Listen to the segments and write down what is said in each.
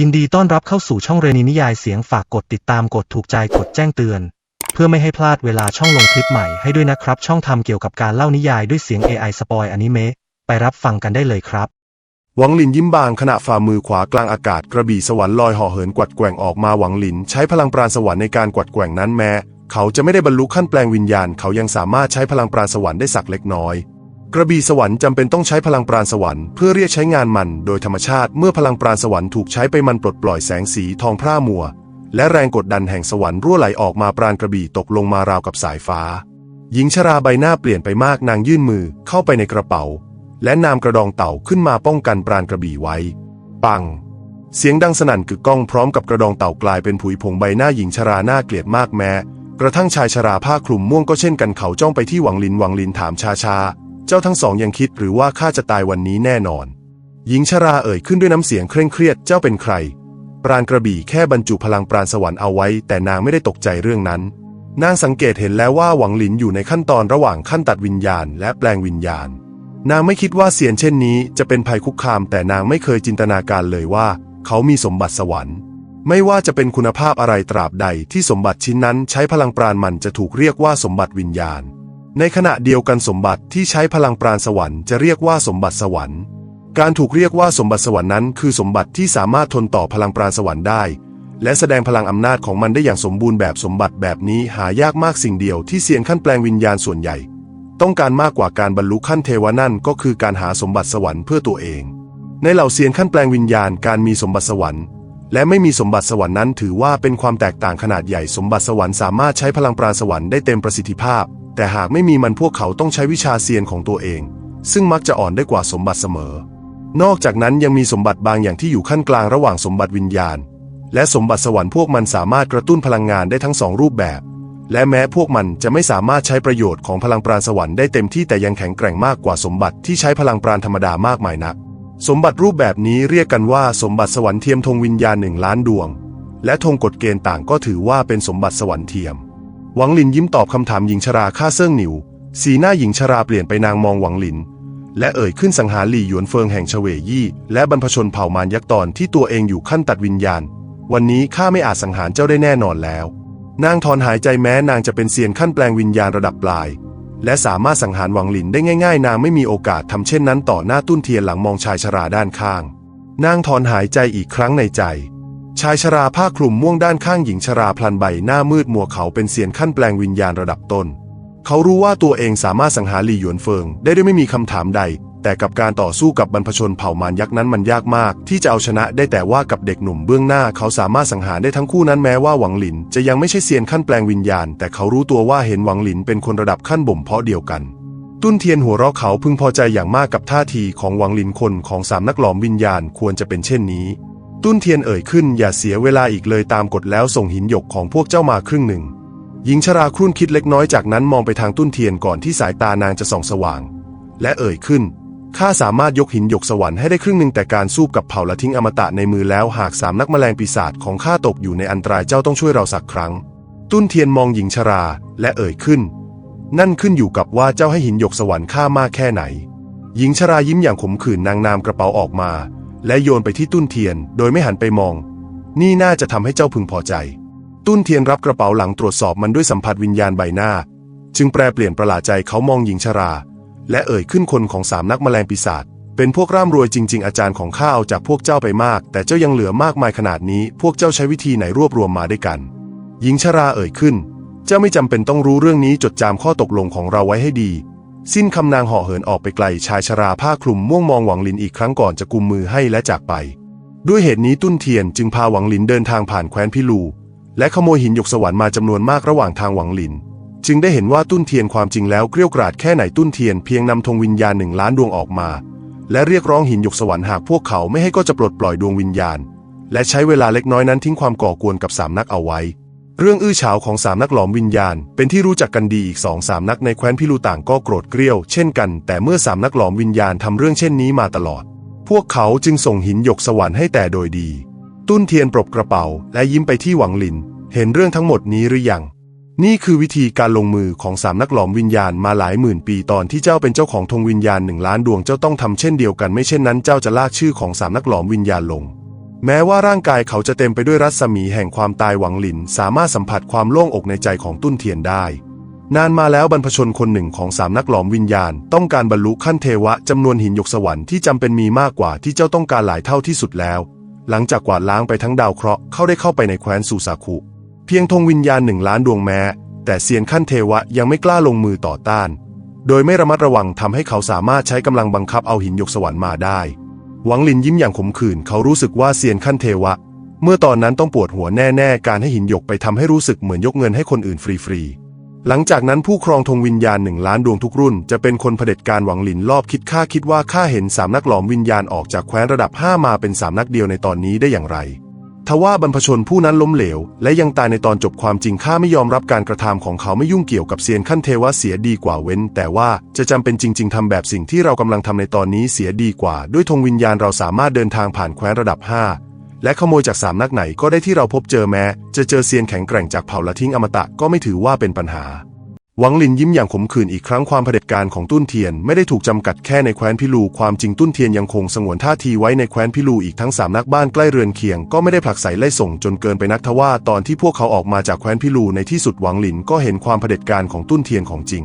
ยินดีต้อนรับเข้าสู่ช่องเรนีนิยายเสียงฝากกดติดตามกดถูกใจกดแจ้งเตือน เพื่อไม่ให้พลาดเวลาช่องลงคลิปใหม่ให้ด้วยนะครับ ช่องทำเกี่ยวกับการเล่านิยายด้วยเสียง AI สปอยอนิเมะไปรับฟังกันได้เลยครับ หวังหลินยิ้มบางขณะฝ่ามือขวากลางอากาศกระบี่สวรรค์ลอยห่อเหินกวัดแกว่งออกมาหวังหลิน ใช้พลังปราณสวรรค์ในการกวัดแกว่งนั้นแม้ เขาจะไม่ได้บรรลุขั้นแปลงวิญญาณ เขายังสามารถใช้พลังปราณสวรรค์ได้สักเล็กน้อย กระบี่สวรรค์จำเป็นต้องใช้พลังปราณสวรรค์เพื่อเรียกใช้งานมันโดยธรรมชาติเมื่อพลังปราณสวรรค์ถูกใช้ไปมันปลดปล่อยแสงสีทองพร่ามัว และแรงกดดันแห่งสวรรค์รั่วไหลออกมาปราณกระบี่ตกลงมาราวกับสายฟ้า หญิงชราใบหน้าเปลี่ยนไปมากนางยื่นมือเข้าไปในกระเป๋า และนามกระดองเต่าขึ้นมาป้องกันปราณกระบี่ไว้ ปัง เสียงดังสนั่นกึกก้องพร้อมกับกระดองเต่ากลายเป็นผุยผงใบหน้าหญิงชราหน้าเกลียดมากแม้ กระทั่งชายชราผ้าคลุมม่วงก็เช่นกันเขาจ้องไปที่หวังลินหวังลินถามชาชา เจ้าทั้งสองยังคิดหรือว่าข้าจะตายวันนี้แน่นอน หญิงชราเอ่ยขึ้นด้วยน้ำเสียงเคร่งเครียดเจ้าเป็นใคร ปราณกระบี่แค่บรรจุพลังปราณสวรรค์เอาไว้ แต่นางไม่ได้ตกใจเรื่องนั้น นางสังเกตเห็นแล้วว่าหวังหลินอยู่ในขั้นตอนระหว่างขั้นตัดวิญญาณ และแปลงวิญญาณ นางไม่คิดว่าเสียนเช่นนี้จะเป็นภัยคุกคาม แต่นางไม่เคยจินตนาการเลยว่า เขามีสมบัติสวรรค์ ไม่ว่าจะเป็นคุณภาพอะไรตราบใดที่สมบัติชิ้นนั้นใช้พลังปราณมันจะถูกเรียกว่าสมบัติวิญญาณ ในขณะเดียวกันสมบัติที่ใช้พลังปราณสวรรค์จะเรียกว่าสมบัติสวรรค์ การถูกเรียกว่าสมบัติสวรรค์นั้น คือสมบัติที่สามารถทนต่อพลังปราณสวรรค์ได้ และแสดงพลังอำนาจของมันได้อย่างสมบูรณ์แบบสมบัติแบบนี้หายากมากสิ่งเดียวที่เซียนขั้นแปลงวิญญาณส่วนใหญ่ ต้องการมากกว่าการบรรลุขั้นเทวานั่นก็คือการหาสมบัติสวรรค์เพื่อตัวเอง ในเหล่าเซียนขั้นแปลงวิญญาณการมีสมบัติสวรรค์และไม่มีสมบัติสวรรค์นั้นถือว่าเป็นความแตกต่างขนาดใหญ่สมบัติสวรรค์สามารถใช้พลังปราณสวรรค์ได้เต็มประสิทธิภาพ แต่หากไม่มีมันพวกเขาต้องใช้วิชาเซียนของตัวเอง ซึ่งมักจะอ่อนได้กว่าสมบัติเสมอ นอกจากนั้นยังมีสมบัติบางอย่างที่อยู่ขั้นกลางระหว่างสมบัติวิญญาณ และสมบัติสวรรค์พวกมันสามารถกระตุ้นพลังงานได้ทั้งสองรูปแบบ และแม้พวกมันจะไม่สามารถใช้ประโยชน์ของพลังปราณสวรรค์ได้เต็มที่แต่ยังแข็งแกร่งมากกว่าสมบัติที่ใช้พลังปราณธรรมดามากมายนัก สมบัติรูปแบบนี้เรียกกันว่าสมบัติสวรรค์เทียมธงวิญญาณหนึ่งล้านดวง และธงกฎเกณฑ์ต่างก็ถือว่าเป็นสมบัติสวรรค์เทียม หวังหลินยิ้มตอบคำถามหญิงชราค่าเซิ่งหนิว สีหน้าหญิงชราเปลี่ยนไปนางมองหวังหลิน และเอ่ยขึ้นสังหารหลี่หยวนเฟิงแห่งเฉวยี่ และบรรพชนเผ่ามารยักษ์ตอนที่ตัวเองอยู่ขั้นตัดวิญญาณ วันนี้ข้าไม่อาจสังหารเจ้าได้แน่นอนแล้ว นางถอนหายใจแม้นางจะเป็นเซียนขั้นแปลงวิญญาณระดับปลาย และสามารถสังหารหวังหลินได้ง่าย ๆ นางไม่มีโอกาสทำเช่นนั้นต่อหน้าตุ้นเทียนหลังมองชายชราด้านข้าง นางถอนหายใจอีกครั้งในใจ ชายชราผ้าคลุมม่วงด้านข้างหญิงชราพลันใบหน้ามืดมัวเขาเป็นเซียนขั้นแปลงวิญญาณระดับต้น เขารู้ว่าตัวเองสามารถสังหารหลี่หยวนเฟิงได้ด้วยไม่มีคำถามใด แต่กับการต่อสู้กับบรรพชนเผ่ามารยักษ์นั้นมันยากมาก ที่จะเอาชนะได้แต่ว่ากับเด็กหนุ่มเบื้องหน้า เขาสามารถสังหารได้ทั้งคู่นั้นแม้ว่าหวังหลิน จะยังไม่ใช่เซียนขั้นแปลงวิญญาณ แต่เขารู้ตัวว่าเห็นหวังหลินเป็นคนระดับขั้นบ่มเพาะเดียวกันตุ้นเทียนหัวเราะเขาพึงพอใจอย่างมากกับท่าทีของหวังหลินคนของสามนักหลอมวิญญาณควรจะเป็นเช่นนี้ ตุ้นเทียนเอ่ยขึ้นอย่าเสียเวลาอีกเลยตามกฎแล้วส่งหินหยกของพวกเจ้ามาครึ่งหนึ่ง หญิงชราครุ่นคิดเล็กน้อยจากนั้นมองไปทางตุ้นเทียนก่อนที่สายตานางจะส่องสว่าง และเอ่ยขึ้นข้าสามารถยกหินหยกสวรรค์ให้ได้ครึ่งหนึ่งแต่การสู้กับเผ่าละทิ้งอมตะในมือแล้วหากสามนักแมลงปีศาจของข้าตกอยู่ในอันตรายเจ้าต้องช่วยเราสักครั้ง ตุ้นเทียนมองหญิงชราและเอ่ยขึ้น นั่นขึ้นอยู่กับว่าเจ้าให้หินหยกสวรรค์ข้ามากแค่ไหน หญิงชรายิ้มอย่างขมขื่นนางนามกระเป๋าออกมา และโยนไปที่ตุ้นเทียนโดยไม่หันไปมอง นี่น่าจะทำให้เจ้าพึงพอใจ ตุ้นเทียนรับกระเป๋าหลังตรวจสอบมันด้วยสัมผัสวิญญาณใบหน้า จึงแปลเปลี่ยนประหลาดใจเขามองหญิงชรา และเอ่ยขึ้นคนของสามนักแมลงปีศาจเป็นพวกร่ำรวยจริง ๆ อาจารย์ของข้าเอาจากพวกเจ้าไปมาก แต่เจ้ายังเหลือมากมายขนาดนี้ พวกเจ้าใช้วิธีไหนรวบรวมมาด้วยกัน หญิงชราเอ่ยขึ้น เจ้าไม่จำเป็นต้องรู้เรื่องนี้จดจำข้อตกลงของเราไว้ให้ดี สิ้นคำนางห่อเหินออกไปไกลชายชราผ้าคลุมม่วงมองหวังลินอีกครั้งก่อนจะกุมมือให้และจากไป ด้วยเหตุนี้ตุ้นเทียนจึงพาหวังลินเดินทางผ่านแคว้นพิลู และขโมยหินหยกสวรรค์มาจำนวนมากระหว่างทางหวังลิน จึงได้เห็นว่าตุ้นเทียนความจริงแล้วเกลี้ยวกราดแค่ไหนตุ้นเทียนเพียงนำธงวิญญาณหนึ่งล้านดวงออกมา และเรียกร้องหินหยกสวรรค์หากพวกเขาไม่ให้ก็จะปลดปล่อยดวงวิญญาณ และใช้เวลาเล็กน้อยนั้นทิ้งความก่อกวนกับสามนักเอาไว้ เรื่องอื้อฉาวของสามนักหลอมวิญญาณ เป็นที่รู้จักกันดีอีกสองสามนักในแคว้นพิลูต่างก็โกรธเกรี้ยวเช่นกัน แต่เมื่อสามนักหลอมวิญญาณทำเรื่องเช่นนี้มาตลอด พวกเขาจึงส่งหินหยกสวรรค์ให้แต่โดยดี ตุ้นเทียนปรบกระเป๋า และยิ้มไปที่หวังหลิน เห็นเรื่องทั้งหมดนี้หรือยัง นี่คือวิธีการลงมือของสามนักหลอมวิญญาณมาหลายหมื่นปีตอนที่เจ้าเป็นเจ้าของธงวิญญาณหนึ่งล้านดวงเจ้าต้องทำเช่นเดียวกันไม่เช่นนั้นเจ้าจะลากชื่อของสามนักหลอมวิญญาณลง แม้ว่าร่างกายเขาจะเต็มไปด้วยรัศมีแห่งความตายหวังหลิน สามารถสัมผัสความโล่งอกในใจของตุ้นเทียนได้ นานมาแล้วบรรพชนคนหนึ่งของสามนักหลอมวิญญาณ ต้องการบรรลุขั้นเทวะจำนวนหินหยกสวรรค์ที่จำเป็นมีมากกว่าที่เจ้าต้องการหลายเท่าที่สุดแล้ว หลังจากกวาดล้างไปทั้งดาวเคราะห์เข้าได้เข้าไปในแคว้นซูซาคุ เพียงธงวิญญาณหนึ่งล้านดวงแม้ แต่เซียนขั้นเทวะยังไม่กล้าลงมือต่อต้าน โดยไม่ระมัดระวังทำให้เขาสามารถใช้กำลังบังคับเอาหินหยกสวรรค์มาได้ หวังลินยิ้มอย่างขมขื่นเขารู้สึกว่าเซียนขั้นเทวะ เมื่อตอนนั้นต้องปวดหัวแน่ๆ การให้หินหยกไปทำให้รู้สึกเหมือนยกเงินให้คนอื่นฟรีๆ หลังจากนั้นผู้ครองธงวิญญาณหนึ่งล้านดวงทุกรุ่น จะเป็นคนเผด็จการหวังลินรอบคิดค่าคิดว่าข้าเห็นสามนักหลอมวิญญาณออกจากแคว้นระดับ 5 มาเป็นสามนักเดียวในตอนนี้ได้อย่างไร ทว่าบรรพชนผู้นั้นล้มเหลว และยังตายในตอนจบความจริงข้าไม่ยอมรับการกระทำของเขาไม่ยุ่งเกี่ยวกับเซียนขั้นเทวะเสียดีกว่าเว้น แต่ว่าจะจำเป็นจริง ๆทำแบบสิ่งที่เรากำลังทำในตอนนี้เสียดีกว่า ด้วยธงวิญญาณเราสามารถเดินทางผ่านแคว้นระดับ 5 และขโมยจากสามนักไหนก็ได้ที่เราพบเจอแม้ จะเจอเซียนแข็งแกร่งจากเผ่าละทิ้งอมตะก็ไม่ถือว่าเป็นปัญหา หวังลินยิ้มอย่างขมขื่นอีกครั้งความเผด็จการของตุ้นเทียนไม่ได้ถูกจำกัดแค่ในแคว้นพิลูความจริงตุ้นเทียนยังคงสงวนท่าทีไว้ในแคว้นพิลูอีกทั้งสามนักบ้านใกล้เรือนเคียงก็ไม่ได้ผลักไสไล่ส่งจนเกินไปนักทว่าตอนที่พวกเขาออกมาจากแคว้นพิลูในที่สุดหวังหลินก็เห็นความเผด็จการของตุ้นเทียนของจริง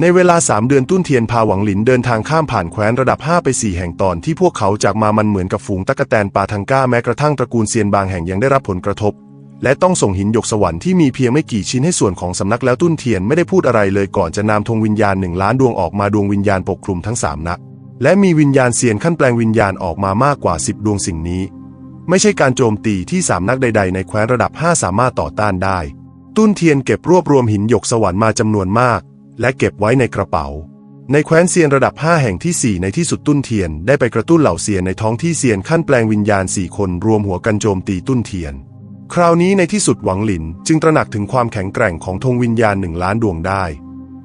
ในเวลาสามเดือนตุ้นเทียนพาหวังหลินเดินทางข้ามผ่านแคว้นระดับ 5 ไป 4 แห่งตอนที่พวกเขาจากมามันเหมือนกับฝูงตะกแตนปาทังก้าแม้กระทั่งตระกูลเซียนบางแห่งยังได้รับผลกระทบ และต้องส่งหินหยกสวรรค์ที่มีเพียงไม่กี่ชิ้นให้ส่วนของสำนักแล้วตุ้นเทียนไม่ได้พูดอะไรเลยก่อนจะนำธงวิญญาณหนึ่งล้านดวงออกมาดวงวิญญาณปกคลุมทั้งสามนัก และมีวิญญาณเซียนขั้นแปลงวิญญาณออกมามากกว่า10ดวงสิ่งนี้ ไม่ใช่การโจมตีที่สามนักใด ๆ ในแคว้นระดับ 5 สามารถต่อต้านได้ ตุ้นเทียนเก็บรวบรวมหินหยกสวรรค์มาจำนวนมาก และเก็บไว้ในกระเป๋า ในแคว้นเซียนระดับ 5 แห่งที่ 4 ในที่สุดตุ้นเทียนได้ไปกระตุ้นเหล่าเซียนในท้องที่เซียนขั้นแปลงวิญญาณ4คนรวมหัวกันโจมตีตุ้นเทียน คราวนี้ในที่สุดหวังหลินจึงตระหนักถึงความแข็งแกร่งของธงวิญญาณหนึ่งล้านดวงได้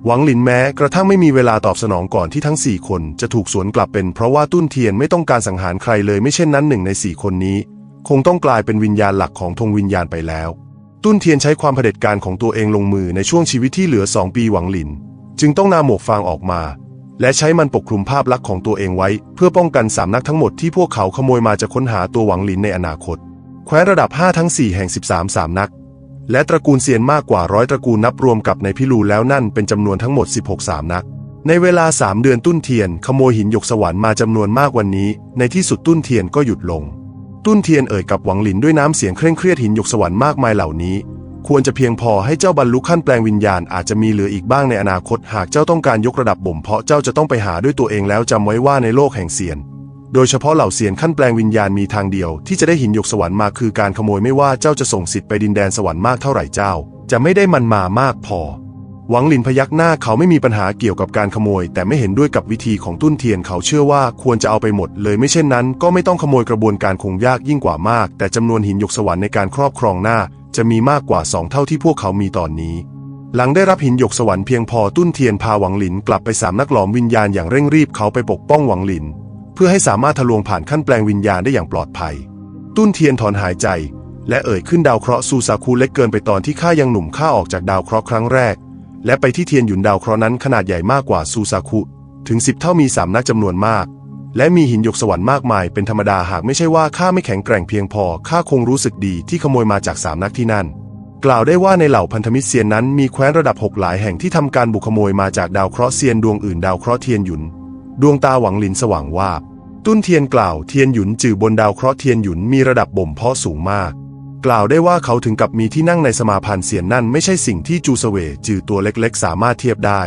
หวังหลินแม้กระทั่งไม่มีเวลาตอบสนองก่อนที่ทั้ง4คนจะถูกสวนกลับเป็นเพราะว่าตุ้นเทียนไม่ต้องการสังหารใครเลยไม่เช่นนั้นหนึ่งใน4คนนี้ คงต้องกลายเป็นวิญญาณหลักของธงวิญญาณไปแล้ว ตุ้นเทียนใช้ความเผด็จการของตัวเองลงมือในช่วงชีวิตที่เหลือ2ปีหวังหลิน จึงต้องนำหมวกฟางออกมา และใช้มันปกคลุมภาพลักษณ์ของตัวเองไว้ เพื่อป้องกันสามนักทั้งหมดที่พวกเขาขโมยมาจะค้นหาตัวหวังหลินในอนาคต แคว้นระดับ 5 ทั้ง 4 แห่ง 13 สามนัก และตระกูลเซียนมากกว่าร้อยตระกูลนับรวมกับในพิลูแล้วนั่นเป็นจำนวนทั้งหมด 16 สามนัก ในเวลา 3 เดือนตุ้นเทียน ขโมยหินหยกสวรรค์มาจำนวนมากวันนี้ ในที่สุดตุ้นเทียนก็หยุดลง ตุ้นเทียนเอ่ยกับหวังหลินด้วยน้ำเสียงเคร่งเครียดหินหยกสวรรค์มากมายเหล่านี้ ควรจะเพียงพอให้เจ้าบรรลุขั้นแปลงวิญญาณอาจจะมีเหลืออีกบ้างในอนาคต หากเจ้าต้องการยกระดับบ่มเพาะเจ้าจะต้องไปหาด้วยตัวเองแล้วจำไว้ว่าในโลกแห่งเซียน โดยเฉพาะเหล่าเซียนขั้นแปลงวิญญาณมีทางเดียว ที่จะได้หินหยกสวรรค์มาคือการขโมยไม่ว่าเจ้าจะส่งสิทธิ์ไปดินแดนสวรรค์มากเท่าไหร่เจ้า จะไม่ได้มันมามากพอ หวังหลินพยักหน้าเขาไม่มีปัญหาเกี่ยวกับการขโมย แต่ไม่เห็นด้วยกับวิธีของตุ้นเทียนเขาเชื่อว่าควรจะเอาไปหมด เลยไม่เช่นนั้น ก็ไม่ต้องขโมยกระบวนการคงยากยิ่งกว่ามาก แต่จำนวนหินหยกสวรรค์ในการครอบครองหน้า จะมีมากกว่าสองเท่าที่พวกเขามีตอนนี้หลังได้รับหินหยกสวรรค์เพียงพอตุ้นเทียนพาหวังหลินกลับไปสามนักหลอมวิญญาณอย่างเร่งรีบเขาไปปกป้องหวังหลิน เพื่อให้สามารถทะลวงผ่านขั้นแปลงวิญญาณได้อย่างปลอดภัย ตุ้นเทียนถอนหายใจ และเอ่ยขึ้นดาวเคราะห์ซูซาคูเล็กเกินไปตอนที่ข้ายังหนุ่มข้าออกจากดาวเคราะห์ครั้งแรก และไปที่เทียนหยุนดาวเคราะห์นั้นขนาดใหญ่มากกว่าซูซาคุถึงสิบเท่ามีสามนักจำนวนมาก และมีหินหยกสวรรค์มากมายเป็นธรรมดาหากไม่ใช่ว่าข้าไม่แข็งแกร่งเพียงพอข้าคงรู้สึกดีที่ขโมยมาจากสามนักที่นั่น กล่าวได้ว่าในเหล่าพันธมิตรเซียนนั้นมีแคว้นระดับหกหลายแห่งที่ทำการบุกขโมยมาจากดาวเคราะห์เซียนดวงอื่นดาวเคราะห์เทียนหยุน ดวงตาหวังหลินสว่างวาบ ตุ้นเทียนกล่าวเทียนหยุนจือบนดาวเคราะห์เทียนหยุนมีระดับบ่มเพาะสูงมาก กล่าวได้ว่าเขาถึงกับมีที่นั่งในสมาพันธ์เสียนนั่นไม่ใช่สิ่งที่จูเสเวจือตัวเล็กๆ สามารถเทียบได้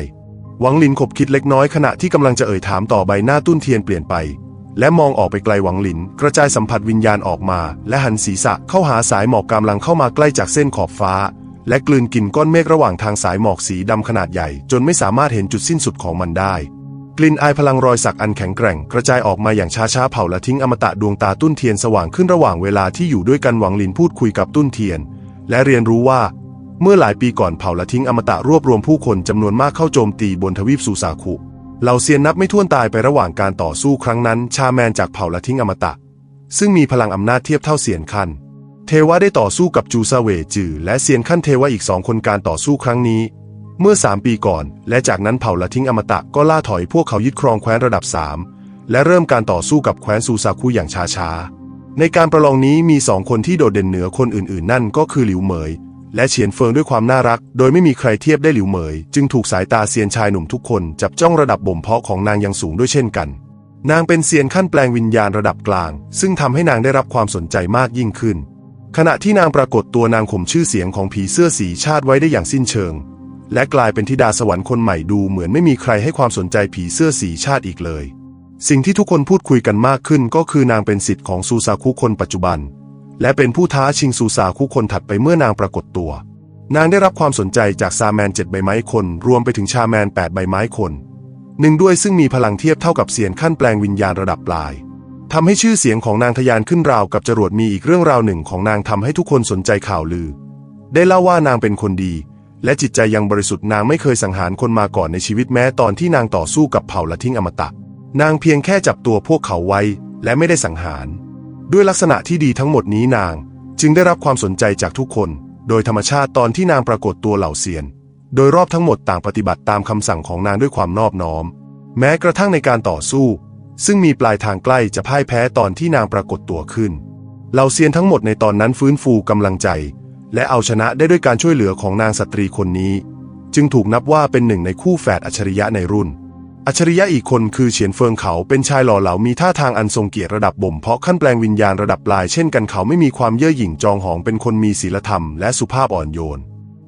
หวังหลินขบคิดเล็กน้อยขณะที่กำลังจะเอ่ยถามต่อใบหน้าตุ้นเทียนเปลี่ยนไป และมองออกไปไกลหวังหลิน กระจายสัมผัสวิญญาณออกมา และหันศีรษะเข้าหาสายหมอกกำลังเข้ามาใกล้จากเส้นขอบฟ้า และกลืนกินก้อนเมฆระหว่างทางสายหมอกสีดำขนาดใหญ่ จนไม่สามารถเห็นจุดสิ้นสุดของมันได้ กลิ่นอายพลังรอยสักอันแข็งแกร่ง กระจายออกมาอย่างช้าๆเผาและทิ้งอมตะดวงตาตุ้นเทียนสว่างขึ้นระหว่างเวลาที่อยู่ด้วยกันหวังลินพูดคุยกับตุ้นเทียน และเรียนรู้ว่า เมื่อหลายปีก่อนเผาและทิ้งอมตะรวบรวมผู้คนจำนวนมากเข้าโจมตีบนทวีปซูซาคุเหล่าเซียนนับไม่ถ้วนตายไประหว่างการต่อสู้ครั้งนั้น ชาแมนจากเผ่าละทิ้งอมตะ ซึ่งมีพลังอำนาจเทียบเท่าเซียนขั้นเทวะได้ต่อสู้กับจูซาเวจือและเซียนขั้นเทวะอีกสองคนการต่อสู้ครั้งนี้ เมื่อ 3 ปีก่อน และจากนั้นเผ่าละทิ้งอมตะก็ล่าถอยพวกเขายึดครองแคว้นระดับ 3 และเริ่มการต่อสู้กับแคว้นซูซาคุอย่างช้าๆ ในการประลองนี้มีสองคนที่โดดเด่นเหนือคนอื่นๆ นั่นก็คือหลิวเหมย และเฉียนเฟิงด้วยความน่ารัก โดยไม่มีใครเทียบได้หลิวเหมย จึงถูกสายตาเซียนชายหนุ่มทุกคนจับจ้องระดับบ่มเพาะของนางยังสูงด้วยเช่นกัน นางเป็นเซียนขั้นแปลงวิญญาณระดับกลาง ซึ่งทำให้นางได้รับความสนใจมากยิ่งขึ้น ขณะที่นางปรากฏตัวนางข่มชื่อเสียงของผีเสื้อสีชาติไว้ได้อย่างสิ้นเชิง และกลายเป็นธิดาสวรรค์คนใหม่ดูเหมือนไม่มีใครให้ความสนใจผีเสื้อสีชาติอีกเลย สิ่งที่ทุกคนพูดคุยกันมากขึ้นก็คือนางเป็นสิทธิ์ของซูซาคุคนปัจจุบัน และเป็นผู้ท้าชิงซูซาคุคนถัดไปเมื่อนางปรากฏตัว นางได้รับความสนใจจากซาแมนเจ็ดใบไม้คน รวมไปถึงชาแมนแปดใบไม้คนหนึ่งด้วยซึ่งมีพลังเทียบเท่ากับเสียนขั้นแปลงวิญญาณระดับปลายทำให้ชื่อเสียงของนางทะยานขึ้นราวกับจรวดมีอีกเรื่องราวหนึ่งของนางทำให้ทุกคนสนใจข่าวลือ ได้เล่าว่านางเป็นคนดี และจิตใจยังบริสุทธิ์นางไม่เคยสังหารคนมาก่อนในชีวิตแม้ตอนที่นางต่อสู้กับเผ่าละทิ้งอมตะ นางเพียงแค่จับตัวพวกเขาไว้ และไม่ได้สังหาร ด้วยลักษณะที่ดีทั้งหมดนี้นาง จึงได้รับความสนใจจากทุกคน โดยธรรมชาติตอนที่นางปรากฏตัวเหล่าเซียน โดยรอบทั้งหมดต่างปฏิบัติตามคำสั่งของนางด้วยความนอบน้อม แม้กระทั่งในการต่อสู้ ซึ่งมีปลายทางใกล้จะพ่ายแพ้ตอนที่นางปรากฏตัวขึ้นเหล่าเซียนทั้งหมดในตอนนั้นฟื้นฟูกำลังใจ และเอาชนะได้ด้วยการช่วยเหลือของนางสตรีคนนี้ จึงถูกนับว่าเป็นหนึ่งในคู่แฝดอัจฉริยะในรุ่น อัจฉริยะอีกคนคือเฉียนเฟิงเขาเป็นชายหล่อเหลามีท่าทางอันทรงเกียรติระดับบ่มเพาะขั้นแปลงวิญญาณระดับปลายเช่นกันเขาไม่มีความเย่อหยิ่งจองหองเป็นคนมีศีลธรรมและสุภาพอ่อนโยน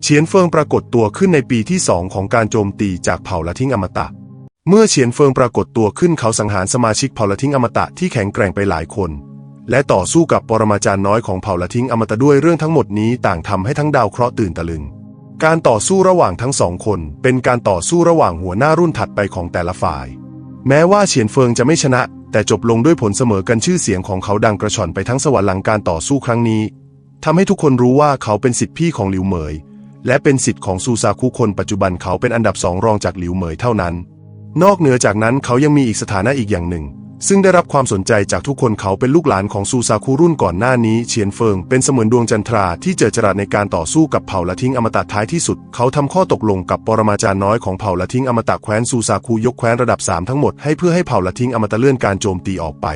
เฉียนเฟิงปรากฏตัวขึ้นในปีที่สองของการโจมตีจากเผ่าละทิ้งอมตะ เมื่อเฉียนเฟิงปรากฏตัวขึ้นเขาสังหารสมาชิกเผ่าละทิ้งอมตะที่แข็งแกร่งไปหลายคน และต่อสู้กับปรมาจารย์น้อยของเผ่าละทิ้งอมตะด้วยเรื่องทั้งหมดนี้ต่างทำให้ทั้งดาวเคราะห์ตื่นตะลึง การต่อสู้ระหว่างทั้งสองคน เป็นการต่อสู้ระหว่างหัวหน้ารุ่นถัดไปของแต่ละฝ่าย แม้ว่าเฉียนเฟิงจะไม่ชนะ แต่จบลงด้วยผลเสมอกันชื่อเสียงของเขาดังกระชอนไปทั้งสวรรค์หลังการต่อสู้ครั้งนี้ทำให้ทุกคนรู้ว่าเขาเป็นสิทธิพี่ของหลิวเหมย และเป็นสิทธิ์ของซูซาคุคนปัจจุบันเขาเป็นอันดับสองรองจากหลิวเหมยเท่านั้น นอกเหนือจากนั้นเขายังมีอีกสถานะอีกอย่างหนึ่ง ซึ่งได้รับความสนใจจากทุกคนเขาเป็นลูกหลานของซูซาคุรุ่นก่อนหน้านี้เฉียนเฟิงเป็นเสมือนดวงจันทราที่เจอจรัสในการต่อสู้กับเผ่าละทิ้งอมตะท้ายที่สุด เขาทำข้อตกลงกับปรมาจารย์น้อยของเผ่าละทิ้งอมตะแคว้นซูซาคุยกแคว้นระดับสามทั้งหมดให้เพื่อให้เผ่าละทิ้งอมตะเลื่อนการโจมตีออกไป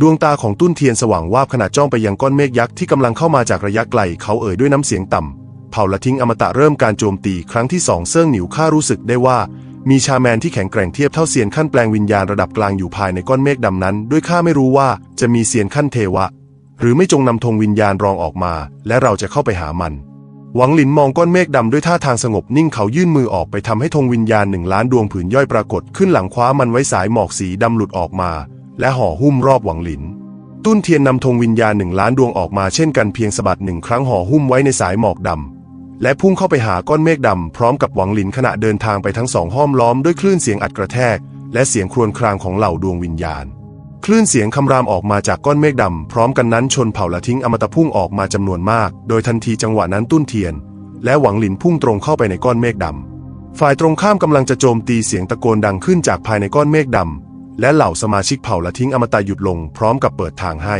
ดวงตาของตุ้นเทียนสว่างวาบขณะจ้องไปยังก้อนเมฆยักษ์ที่กำลังเข้ามาจากระยะไกลเขาเอ่ยด้วยน้ำเสียงต่ำเผ่าละทิ้งอมตะเริ่มการโจมตีครั้งที่สองเซิ่งหนิวข้ารู้สึกได้ว่า มีชาแมนที่แข็งแกร่งเทียบเท่าเซียนขั้นแปลงวิญญาณระดับกลางอยู่ภายในก้อนเมฆดำนั้น ด้วยข้าไม่รู้ว่าจะมีเซียนขั้นเทวะ หรือไม่จงนำธงวิญญาณรองออกมา และเราจะเข้าไปหามัน หวังหลินมองก้อนเมฆดำด้วยท่าทางสงบนิ่งเขายื่นมือออกไปทำให้ธงวิญญาณหนึ่งล้านดวงผืนย่อยปรากฏขึ้นหลังคว้ามันไว้สายหมอกสีดำหลุดออกมา และห่อหุ้มรอบหวังหลิน ตุ้นเทียนนำธงวิญญาณหนึ่งล้านดวงออกมาเช่นกันเพียงสะบัดหนึ่งครั้งห่อหุ้มไว้ในสายหมอกดำ และพุ่งเข้าไปหาก้อนเมฆดำพร้อมกับหวังหลินขณะเดินทางไปทั้งสองห้อมล้อมด้วยคลื่นเสียงอัดกระแทก และเสียงครวญครางของเหล่าดวงวิญญาณ คลื่นเสียงคำรามออกมาจากก้อนเมฆดำพร้อมกันนั้นชนเผ่าละทิ้งอมตะพุ่งออกมาจำนวนมาก โดยทันทีจังหวะนั้นตุ้นเทียน และหวังหลินพุ่งตรงเข้าไปในก้อนเมฆดำฝ่ายตรงข้ามกำลังจะโจมตีเสียงตะโกนดังขึ้นจากภายในก้อนเมฆดำและเหล่าสมาชิกเผ่าละทิ้งอมตะหยุดลงพร้อมกับเปิดทางให้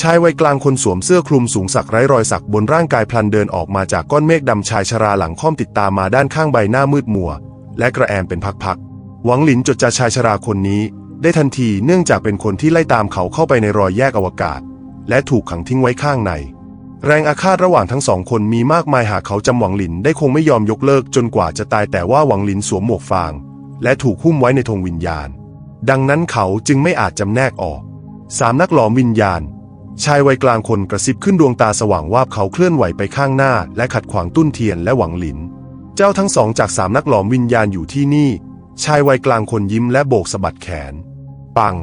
ชายวัยกลางคนสวมเสื้อคลุมสูงสักไร้รอยสักบนร่างกายพลันเดินออกมาจากก้อนเมฆดำชายชราหลังค่อมติดตามมาด้านข้างใบหน้ามืดมัว และกระแอมเป็นพักๆ หวังหลินจดจาชายชราคนนี้ ได้ทันทีเนื่องจากเป็นคนที่ไล่ตามเขาเข้าไปในรอยแยกอวกาศ และถูกขังทิ้งไว้ข้างใน แรงอาฆาตระหว่างทั้งสองคนมีมากมายหากเขาจำหวังหลินได้คงไม่ยอมยกเลิกจนกว่าจะตายแต่ว่าหวังหลินสวมหมวกฟาง และถูกหุ้มไว้ในธงวิญญาณ ดังนั้นเขาจึงไม่อาจจำแนกออกสามนักหลอมวิญญาณ ชายวัยกลางคนกระซิบขึ้นดวงตาสว่างวาบเขาเคลื่อนไหวไปข้างหน้า และขัดขวางตุ้นเทียนและหวังหลิน เจ้าทั้งสองจากสามนักหลอมวิญญาณอยู่ที่นี่ ชายวัยกลางคนยิ้มและโบกสะบัดแขน ปัง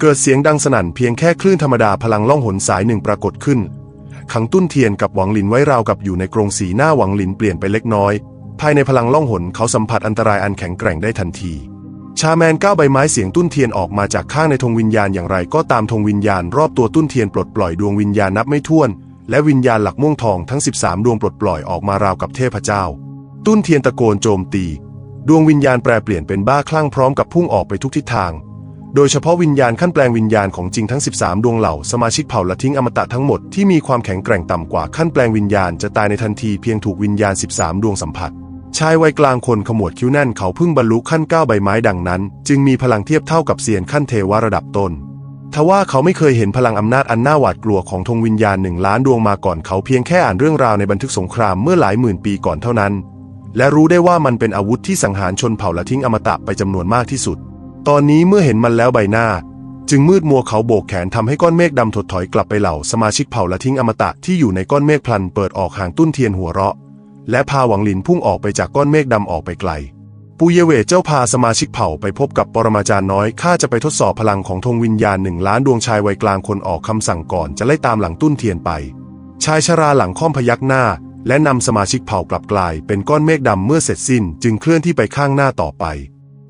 เกิดเสียงดังสนั่นเพียงแค่คลื่นธรรมดาพลังล่องหนสายหนึ่งปรากฏขึ้น ขังตุ้นเทียนกับหวังหลินไว้ราวกับอยู่ในกรงสีหน้าหวังหลินเปลี่ยนไปเล็กน้อย ภายในพลังล่องหนเขาสัมผัสอันตรายอันแข็งแกร่งได้ทันที ชาแมนก้าวใบไม้เสียงตุ้นเทียนออกมาจากข้างในธงวิญญาณอย่างไรก็ตามธงวิญญาณรอบตัวตุ้นเทียนปลดปล่อยดวงวิญญาณนับไม่ถ้วน และวิญญาณหลักม่วงทองทั้ง 13 ดวงปลดปล่อยออกมาราวกับเทพเจ้า ตุ้นเทียนตะโกนโจมตี ดวงวิญญาณแปรเปลี่ยนเป็นบ้าคลั่งพร้อมกับพุ่งออกไปทุกทิศทาง โดยเฉพาะวิญญาณขั้นแปลงวิญญาณของจริงทั้ง 13 ดวงเหล่าสมาชิกเผ่าละทิ้งอมตะทั้งหมดที่มีความแข็งแกร่งต่ำกว่าขั้นแปลงวิญญาณจะตายในทันทีเพียงถูกวิญญาณ 13 ดวงสัมผัส ชายวัยกลางคนขมวดคิ้วแน่นเขาเพิ่งบรรลุขั้นก้าวใบไม้ดังนั้น จึงมีพลังเทียบเท่ากับเซียนขั้นเทวระดับต้นทว่าเขาไม่เคยเห็นพลังอำนาจอันน่าหวาดกลัวของธงวิญญาณหนึ่งล้านดวงมาก่อนเขาเพียงแค่อ่านเรื่องราวในบันทึกสงครามเมื่อหลายหมื่นปีก่อนเท่านั้น และรู้ได้ว่ามันเป็นอาวุธที่สังหารชนเผ่าและทิ้งอมตะไปจำนวนมากที่สุด ตอนนี้เมื่อเห็นมันแล้วใบหน้า จึงมืดมัวเขาโบกแขนทำให้ก้อนเมฆดำถดถอยกลับไปเหล่าสมาชิกเผ่าละทิ้งอมตะที่อยู่ในก้อนเมฆพลันเปิดออกห่างตุ้นเทียนหัวเราะ และพาหวังหลินพุ่งออกไปจากก้อนเมฆดำออกไปไกล ปูเยเวเจ้าพาสมาชิกเผ่าไปพบกับปรมาจารย์น้อย ข้าจะไปทดสอบพลังของธงวิญญาณหนึ่งล้านดวงชายวัยกลางคนออกคำสั่งก่อนจะไล่ตามหลังตุ้นเทียนไป ชายชราหลังค่อมพยักหน้า และนำสมาชิกเผ่ากลับกลาย เป็นก้อนเมฆดำเมื่อเสร็จสิ้น จึงเคลื่อนที่ไปข้างหน้าต่อไป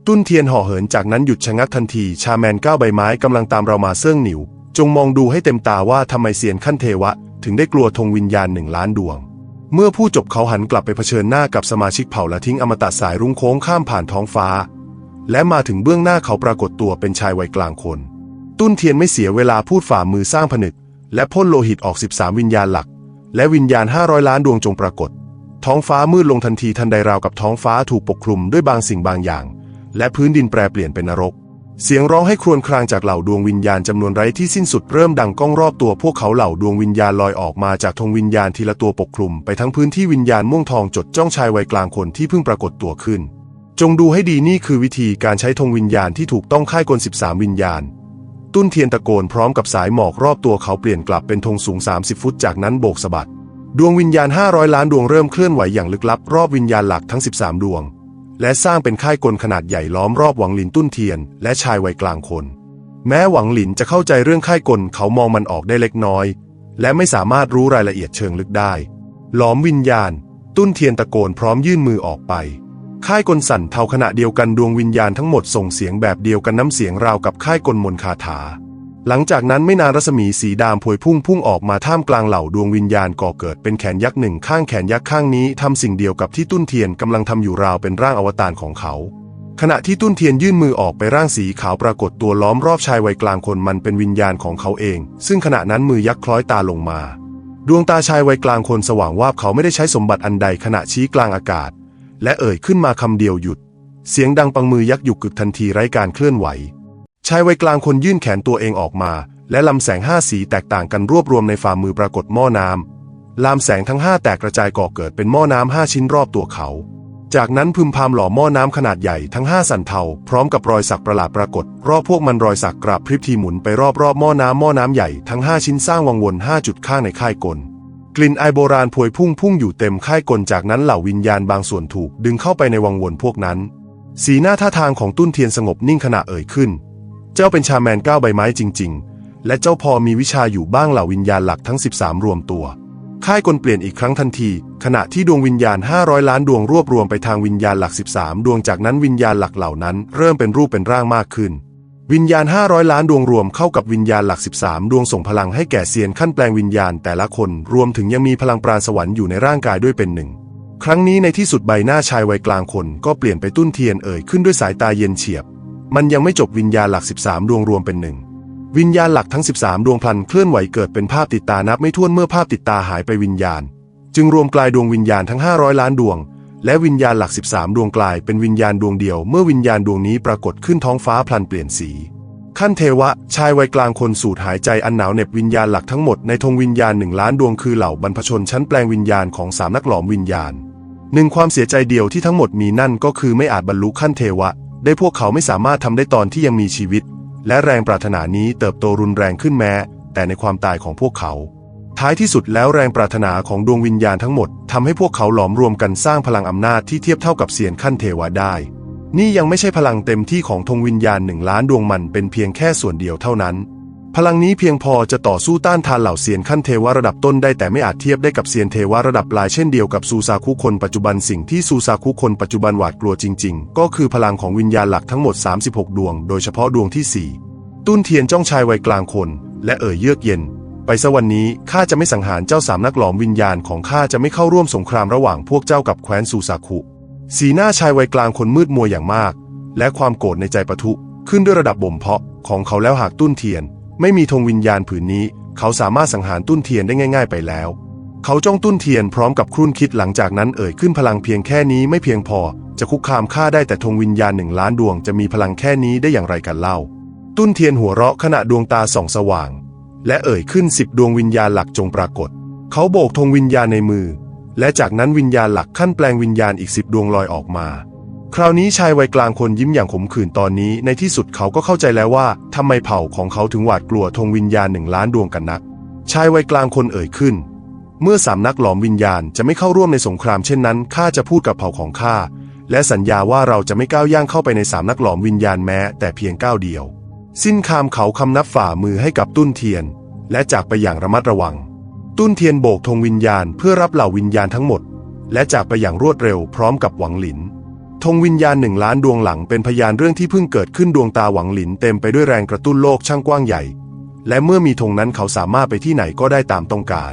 ตุ้นเทียนห่อเหินจากนั้นหยุดชะงักทันที ชาแมนก้าวใบไม้กำลังตามเรามาเสื่องหนิว จงมองดูให้เต็มตาว่าทำไมเซียนขั้นเทวะ ถึงได้กลัวธงวิญญาณหนึ่งล้านดวง เมื่อผู้จบเขาหันกลับไปเผชิญหน้ากับสมาชิกเผ่าและทิ้งอมตะสายรุ้งโค้งข้ามผ่านท้องฟ้า และมาถึงเบื้องหน้าเขาปรากฏตัวเป็นชายวัยกลางคน ตุ้นเทียนไม่เสียเวลาพูดฝ่ามือสร้างผนึก และพ่นโลหิตออก 13 วิญญาณหลัก และวิญญาณ 500 ล้านดวงจงปรากฏ ท้องฟ้ามืดลงทันทีทันใดราวกับท้องฟ้าถูกปกคลุมด้วยบางสิ่งบางอย่าง และพื้นดินแปรเปลี่ยนเป็นนรก เสียงร้องให้ครวญครางจากเหล่าดวงวิญญาณจำนวนไร้ที่สิ้นสุดเริ่มดังก้องรอบตัวพวกเขาเหล่าดวงวิญญาณลอยออกมาจากธงวิญญาณทีละตัวปกคลุมไปทั้งพื้นที่วิญญาณม่วงทองจดจ้องชายวัยกลางคนที่เพิ่งปรากฏตัวขึ้น จงดูให้ดีนี่คือวิธีการใช้ธงวิญญาณที่ถูกต้องค่ายกล 13 วิญญาณ ตุ้นเทียนตะโกนพร้อมกับสายหมอกรอบตัวเขาเปลี่ยนกลับเป็นธงสูง 30 ฟุตจากนั้นโบกสะบัดดวงวิญญาณ 500 ล้านดวงเริ่มเคลื่อนไหวอย่างลึกลับรอบวิญญาณหลักทั้ง 13 ดวง และสร้างเป็นค่ายกลขนาดใหญ่ล้อมรอบหวังหลินตุ้นเทียน และชายวัยกลางคน แม้หวังหลินจะเข้าใจเรื่องค่ายกลเขามองมันออกได้เล็กน้อย และไม่สามารถรู้รายละเอียดเชิงลึกได้ ล้อมวิญญาณ ตุ้นเทียนตะโกนพร้อมยื่นมือออกไป ค่ายกลสั่นเทาขณะเดียวกันดวงวิญญาณทั้งหมดส่งเสียงแบบเดียวกันน้ำเสียงราวกับค่ายกลมนคาถา หลังจากนั้นไม่นานรัศมีสีดำพวยพุ่งพุ่งออกมาท่ามกลางเหล่าดวงวิญญาณก่อเกิดเป็นแขนยักษ์หนึ่งข้างแขนยักษ์ข้างนี้ทำสิ่งเดียวกับที่ตุ้นเทียนกำลังทำอยู่ราวเป็นร่างอวตารของเขา ขณะที่ตุ้นเทียนยื่นมือออกไปร่างสีขาวปรากฏตัวล้อมรอบชายวัยกลางคนมันเป็นวิญญาณของเขาเอง ซึ่งขณะนั้นมือยักษ์คล้อยตาลงมา ดวงตาชายวัยกลางคนสว่างวาบเขาไม่ได้ใช้สมบัติอันใดขณะชี้กลางอากาศ และเอ่ยขึ้นมาคำเดียวหยุด เสียงดังปังมือยักษ์หยุกกึกทันทีไร้การเคลื่อนไหว ชายวัยกลางคนยื่นแขนตัวเองออกมา และลำแสงห้าสีแตกต่างกันรวบรวมในฝ่ามือปรากฏหม้อน้ำลามแสงทั้งห้าแตกกระจายก่อเกิดเป็นหม้อน้ำห้าชิ้นรอบตัวเขา จากนั้นพึมพำหล่อหม้อน้ำขนาดใหญ่ทั้งห้าสันเทา พร้อมกับรอยสักประหลาดปรากฏ รอบพวกมันรอยสักกราบพริบทีหมุนไปรอบๆหม้อน้ำหม้อน้ำใหญ่ทั้งห้าชิ้นสร้างวังวนห้าจุดข้างในค่ายกลกลิ่นไอโบราณพวยพุ่งพุ่งอยู่เต็มค่ายกลจากนั้นเหล่าวิญญาณบางส่วนถูกดึงเข้าไปในวังวนพวกนั้น สีหน้าท่าทางของตุ้นเทียนสงบนิ่งขณะเอ่ยขึ้น เจ้าเป็นชาแมนก้าวใบไม้จริง ๆ และเจ้าพอมีวิชาอยู่บ้างเหล่าวิญญาณหลักทั้ง 13 รวมตัว ค่ายกลเปลี่ยนอีกครั้งทันที ขณะที่ดวงวิญญาณ 500 ล้านดวงรวบรวมไปทางวิญญาณหลัก 13 ดวงจากนั้นวิญญาณหลักเหล่านั้น เริ่มเป็นรูปเป็นร่างมากขึ้น วิญญาณ 500 ล้านดวงรวมเข้ากับวิญญาณหลัก 13 ดวงส่งพลังให้แก่เซียนขั้นแปลงวิญญาณแต่ละคนรวมถึงยังมีพลังปราณสวรรค์อยู่ในร่างกายด้วยเป็นหนึ่งครั้งนี้ในที่สุดใบหน้าชายวัยกลางคนก็เปลี่ยนไปตุ้นเทียนเอ่ยขึ้นด้วยสายตาเย็นเฉียบ มันยังไม่จบวิญญาณหลัก 13 ดวงรวมเป็นหนึ่ง วิญญาณหลักทั้ง 13 ดวงพลันเคลื่อนไหวเกิดเป็นภาพติดตานับไม่ถ้วนเมื่อภาพติดตาหายไปวิญญาณ จึงรวมกลายดวงวิญญาณทั้ง 500 ล้านดวง และวิญญาณหลัก 13 ดวงกลายเป็นวิญญาณดวงเดียว เมื่อวิญญาณดวงนี้ปรากฏขึ้นท้องฟ้าพลันเปลี่ยนสี ขั้นเทวะ ชายวัยกลางคนสูดหายใจอันหนาวเหน็บวิญญาณหลักทั้งหมดในธงวิญญาณหนึ่งล้านดวงคือเหล่าบรรพชนชั้นแปลงวิญญาณของสามนักหลอมวิญญาณหนึ่งความเสียใจเดียวที่ทั้งหมดมีนั่นก็คือไม่อาจบรรลุขั้นเทวะ ได้พวกเขาไม่สามารถทำได้ตอนที่ยังมีชีวิต และแรงปรารถนานี้เติบโตรุนแรงขึ้นแม้ แต่ในความตายของพวกเขา ท้ายที่สุดแล้วแรงปรารถนาของดวงวิญญาณทั้งหมดทำให้พวกเขาหลอมรวมกันสร้างพลังอำนาจที่เทียบเท่ากับเสียนขั้นเทวาได้ นี่ยังไม่ใช่พลังเต็มที่ของธงวิญญาณหนึ่งล้านดวงมันเป็นเพียงแค่ส่วนเดียวเท่านั้น พลังนี้เพียงพอจะต่อสู้ต้านทานเหล่าเซียนขั้นเทวะระดับต้นได้แต่ไม่อาจเทียบได้กับเซียนเทวะระดับปลายเช่นเดียวกับซูซาคุคนปัจจุบันสิ่งที่ซูซาคุคนปัจจุบันหวาดกลัวจริง ๆ ก็คือพลังของวิญญาณหลักทั้งหมด 36 ดวง โดยเฉพาะดวงที่ 4 ตุ้นเทียนจ้องชายวัยกลางคน และเอ่ยเยือกเย็น ไปซะวันนี้ข้าจะไม่สังหารเจ้าสามนักหลอมวิญญาณของข้าจะไม่เข้าร่วมสงครามระหว่างพวกเจ้ากับแคว้นซูซาคุสีหน้าชายวัยกลางคนมืดมัวอย่างมาก และความโกรธในใจปะทุขึ้นด้วยระดับบ่มเพาะของเขาแล้วหากตุ้นเทียน ไม่มีธงวิญญาณผืนนี้ เขาสามารถสังหารตุ้นเทียนได้ง่าย ๆ ไปแล้ว เขาจ้องตุ้นเทียนพร้อมกับครุ่นคิดหลังจากนั้นเอ่ยขึ้นพลังเพียงแค่นี้ไม่เพียงพอ จะคุกคามฆ่าได้แต่ธงวิญญาณหนึ่งล้านดวงจะมีพลังแค่นี้ได้อย่างไรกันเล่า ตุ้นเทียนหัวเราะขณะดวงตาส่องสว่าง และเอ่ยขึ้นสิบดวงวิญญาณหลักจงปรากฏ เขาโบกธงวิญญาณในมือ และจากนั้นวิญญาณหลักขั้นแปลงวิญญาณอีกสิบดวงลอยออกมา คราวนี้ชายวัยกลางคนยิ้มอย่างขมขื่นตอนนี้ ในที่สุดเขาก็เข้าใจแล้วว่าทำไมเผ่าของเขาถึงหวาดกลัวธงวิญญาณหนึ่งล้านดวงกันนัก ชายวัยกลางคนเอ่ยขึ้น เมื่อสามนักหลอมวิญญาณจะไม่เข้าร่วมในสงครามเช่นนั้นข้าจะพูดกับเผ่าของข้าและสัญญาว่าเราจะไม่ก้าวย่างเข้าไปในสามนักหลอมวิญญาณแม้แต่เพียงก้าวเดียว สิ้นคามเขาคำนับฝ่ามือให้กับตุ้นเทียน และจากไปอย่างระมัดระวัง ตุ้นเทียนโบกธงวิญญาณเพื่อรับเหล่าวิญญาณทั้งหมด และจากไปอย่างรวดเร็วพร้อมกับหวังหลิน ธงวิญญาณหนึ่งล้านดวงหลังเป็นพยานเรื่องที่เพิ่งเกิดขึ้นดวงตาหวังหลินเต็มไปด้วยแรงกระตุ้นโลกช่างกว้างใหญ่ และเมื่อมีธงนั้นเขาสามารถไปที่ไหนก็ได้ตามต้องการ